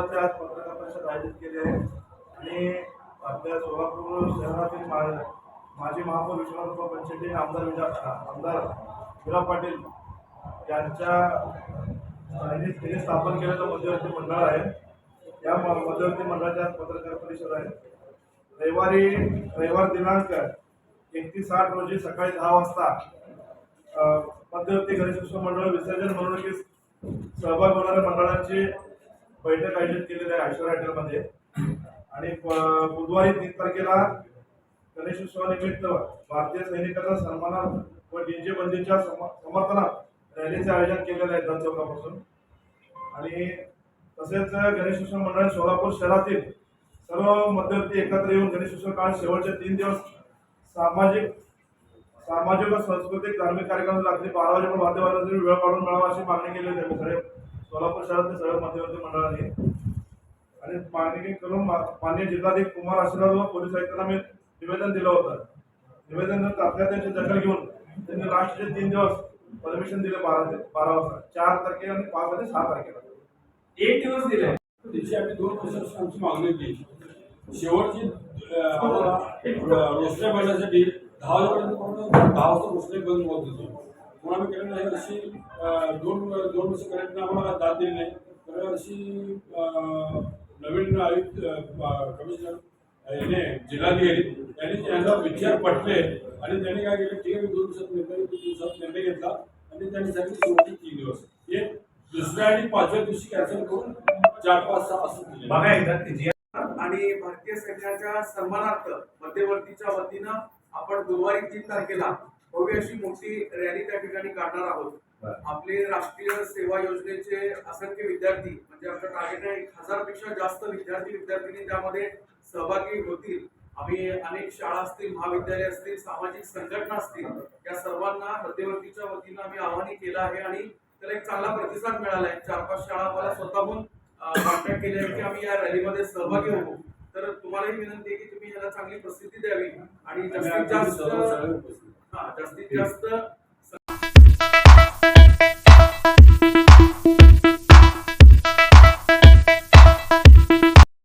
त्यात पत्रकार परिषद आयोजित केली आहे. आणि आपल्या सोलापूर शहरातील मा- माजी महापौर विश्वनाथ पंचायती आमदार विजा आमदार विरा पाटील यांच्या त्यांनी स्थापन केलेलं मध्यवर्ती मंडळ आहे. या म- मध्यवर्ती मंडळाच्या आज पत्रकार परिषद आहे. रविवारी रविवार दिनांक एकतीस आठ रोजी सकाळी दहा वाजता मध्यवर्ती गणेश उत्सव मंडळ विसर्जन म्हणून सहभाग होणाऱ्या मंडळांची बैठक आयोजित केलेली आहे ऐश्वर्या हॉटेलमध्ये. आणि प- बुधवारी तीन तारखेला गणेशोत्सवानिमित्त भारतीय सैनिकांचा सन्मानार्थ व डीजे बंदीच्या समर्थनात रॅलीचे आयोजन केलेलं आहे दर चौकापासून. आणि तसेच गणेशोत्सव मंडळ सोलापूर शहरातील सर्व मध्यवर्ती एकत्र येऊन गणेशोत्सव काळ शेवटचे तीन दिवस सामाजिक सामाजिक व सांस्कृतिक धार्मिक कार्यक्रम रात्री बारा वाजेपर्यंत वाद्यवादाची वेळ काढून मिळावा अशी मागणी केली आहे सगळे. सोलापूर शहरातील सर्व मध्यवर्ती मंडळाने आणि मागणी करून मा- माननीय जिल्हाधिकारी कुमार आशीर्वाद व पोलीस आयुक्तांना मी निवेदन दिलं होतं. निवेदन तात्काळ त्यांची दखल घेऊन त्यांनी लास्टचे तीन दिवस परमिशन दिले बारा ते बारा वाजता. चार तारखेला आणि पाच आणि सहा तारखेला. एक दिवस दिले. त्याची आम्ही दोन वर्ष आमची मागणी केली शेवटची अं, आम्हाला दहा वाजेपर्यंत दहा वाजता रोषणाई बंद होत होती. आम्ही केलं नाही अशी दोन दोन वर्ष कलेक्टरने आम्हाला दाद दिली नाही. तर अशी नवीन आयुक्त कमिशनर याने जिल्हाधिकारी यांनी त्यांचा विचार पटले आणि त्यांनी काय केलं ठीक आहे दोन दिवसात निर्णय दोन दिवसात निर्णय घेतला आणि त्यांनी सांगितलं शेवटचे तीन दिवस. हे दुसऱ्या आणि पाचव्या दिवशी कॅन्सल करून चार पाच सहा असं दिले. बघा एकदा आणि भारतीय सैन्याच्या सन्मानार्थ मध्यवर्तीच्या वतीनं आपण गुरुवारी तीन तारखेला भव्य अशी मोठी रॅली त्या ठिकाणी काढणार आहोत. आपले राष्ट्रीय सेवा योजनेचे असंख्य विद्यार्थी म्हणजे आपलं टार्गेट आहे एक हजारपेक्षा जास्त विद्यार्थी विद्यार्थिनी त्यामध्ये सहभागी होतील. आम्ही अनेक शाळा असतील महाविद्यालय असतील सामाजिक संघटना असतील या सर्वांना मध्यवर्तीच्या वतीनं आम्ही आवाहन केलं आहे आणि त्याला एक चांगला प्रतिसाद मिळाला आहे. चार पाच शाळा आम्हाला स्वतःहून कॉन्टॅक्ट केले आहे की आम्ही या रॅलीमध्ये सहभागी होऊ. तर तुम्हालाही विनंती आहे की तुम्ही याला चांगली प्रसिद्धी द्यावी आणि जास्तीत जास्त जास्तीत जास्त